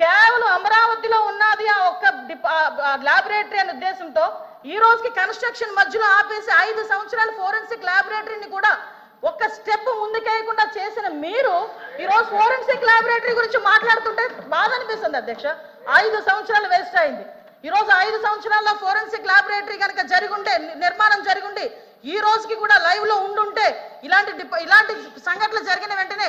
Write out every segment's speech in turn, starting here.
కేవలం అమరావతిలో ఉన్నది ఆ ఒక్క ల్యాబొరేటరీ అనే ఉద్దేశంతో ఈ రోజుకి కన్స్ట్రక్షన్ మధ్యలో ఆపేసి ఐదు సంవత్సరాలు ఫోరెన్సిక్ ల్యాబొరేటరీని కూడా ఒక్క స్టెప్ ముందుకేయకుండా చేసిన మీరు ఈ రోజు ఫోరెన్సిక్ ల్యాబొరేటరీ గురించి మాట్లాడుతుంటే బాధ అనిపిస్తుంది అధ్యక్ష. ఐదు సంవత్సరాలు వేస్ట్ అయింది. ఈ రోజు ఐదు సంవత్సరాల్లో ఫోరెన్సిక్ ల్యాబొరేటరీ కనుక జరిగుంటే ని- నిర్మాణం జరిగుండి ఈ రోజుకి కూడా లైవ్లో ఉండుంటే ఇలాంటి డిప- ఇలాంటి సంఘటనలు జరిగిన వెంటనే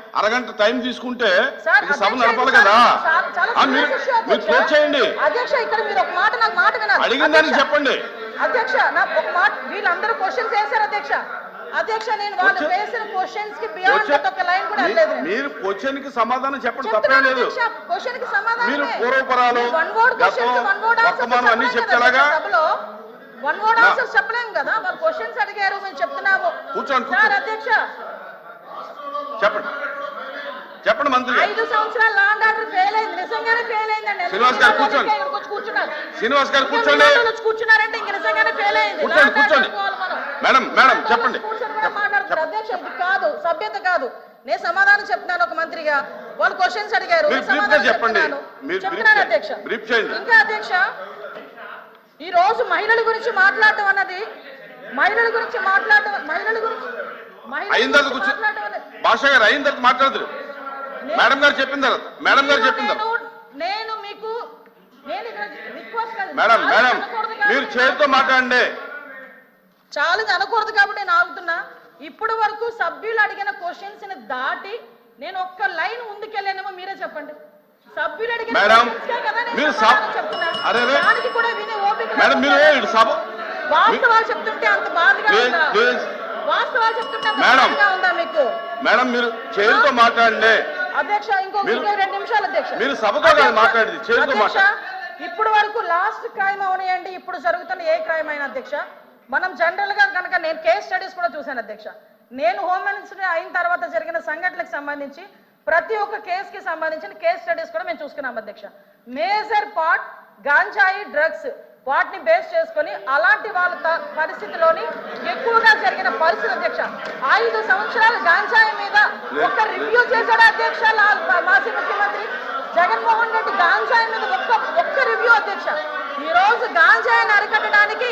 అరగంట టైం తీసుకుంటే సభ నడపాలి కదా. మీరు. క్లోజ్ చేయండి. అధ్యక్ష ఇక్కడ మీరు ఒక మాట నాకు మాట వినాలి. అడిగిన దానికి అధ్యక్ష, చెప్పండి. అధ్యక్ష నా ఒక మాట వీళ్ళందరూ క్వశ్చన్స్ వేశారు అధ్యక్ష. అధ్యక్ష నేను వాళ్ళు వేసిన క్వశ్చన్స్కి బియాండ్ Question- ఒక లైన్ కూడా. మీరు క్వశ్చన్కి సమాధానం చెప్పండి తప్పేం లేదు. అధ్యక్ష క్వశ్చన్కి సమాధానం మీరు పూర్వపరాలు, వన్ వర్డ్ వన్ వర్డ్ అన్ని చెప్తే ఎలాగా? సభలో. వన్ వర్డ్ నా- ఆన్సర్స్ చెప్పలేము కదా వాళ్ళు క్వశ్చన్స్ అడిగారు మేము చెప్తున్నాము. కూర్చోండి, సార్. అధ్యక్ష. చెప్పండి. చెప్పండి మంత్రి ఐదు సంవత్సరాలు లాండ్ ఆర్డర్ ఫెయిల్ అయింది. నిజంగానే ఫెయిల్ అయిందండి. శ్రీనివాస్ గారు కూర్చోండి. కూర్చున్నారు. శ్రీనివాస్ గారు కూర్చోండి. కూర్చున్నారంటే ఇంక నిజంగానే ఫెయిల్ అయింది. కూర్చోండి, కూర్చోండి. మేడం మేడం చెప్పండి. మాట్లాడుతున్నారు. అధ్యక్ష ఇది కాదు సభ్యత కాదు. నేను సమాధానం చెప్తున్నాను ఒక మంత్రిగా. వాళ్ళు క్వశ్చన్స్ అడిగారు. చెప్పండి. చెప్తున్నాను. అధ్యక్ష. ఇంకా అధ్యక్ష ఈ రోజు మహిళల గురించి మాట్లాడటం అన్నది మహిళల గురించి మాట్లాడటం మహిళల గురించి మహిళల గురించి మాట్లాడటం భాష గారు అయిన తర్వాత మాట్లాడదురు నేను- మేడం గారు చెప్పిన తర్వాత మేడం గారు చెప్పిన తర్వాత నేను మీకు మేడం మేడం మీరు చేతితో మాట్లాడండి. ఛాలెంజ్ అనకూడదు కాబట్టి నేను ఆగుతున్నా. ఇప్పుడు వరకు సభ్యులు అడిగిన క్వశ్చన్స్ని దాటి నేను ఒక్క లైన్ ముందుకెళ్ళానేమో మీరే చెప్పండి. సభ్యులు అడిగిన మీరు. దానికి కూడా వినే ఓపిక మేడం మీరు సభ? వాస్తవాలు చెప్తుంటే అంత బాధగా ఉందా. వాస్తవాలు చెప్తుంటే మేడం. ఉందా మీకు? మేడం మీరు చేతితో మాట్లాడండి. అధ్యక్ష రెండు నిమిషాలు అధ్యక్ష. మీరు సభతో మాట్లాడేది, చేతితో అధ్యక్ష, మాట్లాడండి. ఇప్పుడు వరకు లాస్ట్ క్రైమ్ అవనియండి ఇప్పుడు జరుగుతున్న ఏ క్రైమ్ అయినా అధ్యక్ష. మనం జనరల్గా కనుక నేను కేస్ స్టడీస్ కూడా చూశాను అధ్యక్ష. నేను హోమ్ మినిస్టర్ అయిన తర్వాత జరిగిన సంఘటనలకు సంబంధించి ప్రతి ఒక్క కేసుకి సంబంధించిన కేస్ స్టడీస్ కూడా మేము చూసుకున్నాం అధ్యక్ష. మేజర్ పార్ట్ గాంజాయి డ్రగ్స్ వాటిని బేస్ చేసుకొని అలాంటి వాళ్ళ పరిస్థితిలోని ఎక్కువగా జరిగిన పరిస్థితి అధ్యక్ష. ఐదు సంవత్సరాలు గాంజాయి మీద ఒక్క రివ్యూ చేశాడు అధ్యక్ష? లాల్ మాజీ ముఖ్యమంత్రి జగన్మోహన్ రెడ్డి గాంజాయి మీద ఒక్క ఒక్క రివ్యూ అధ్యక్ష. ఈ రోజు గాంజాయిని అరికట్టడానికి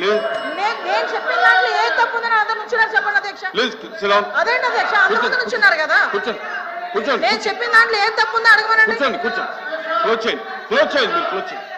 నేను చెప్పిన దాంట్లో ఏ తప్పు ఉందని అందరు నుంచున్నారు చెప్పండి అధ్యక్ష. ప్లీజ్ సిలాన్ అదేంటి అధ్యక్ష? అందరూ నుంచున్నారు కదా. కూర్చోండి. కూర్చోండి. నేను చెప్పిన దాంట్లో ఏం తప్పు ఉందో అడగమనండి. కూర్చోండి కూర్చోండి. క్లోజ్ చేయండి. క్లోజ్ చేయండి. మీరు క్లోజ్ చేయండి.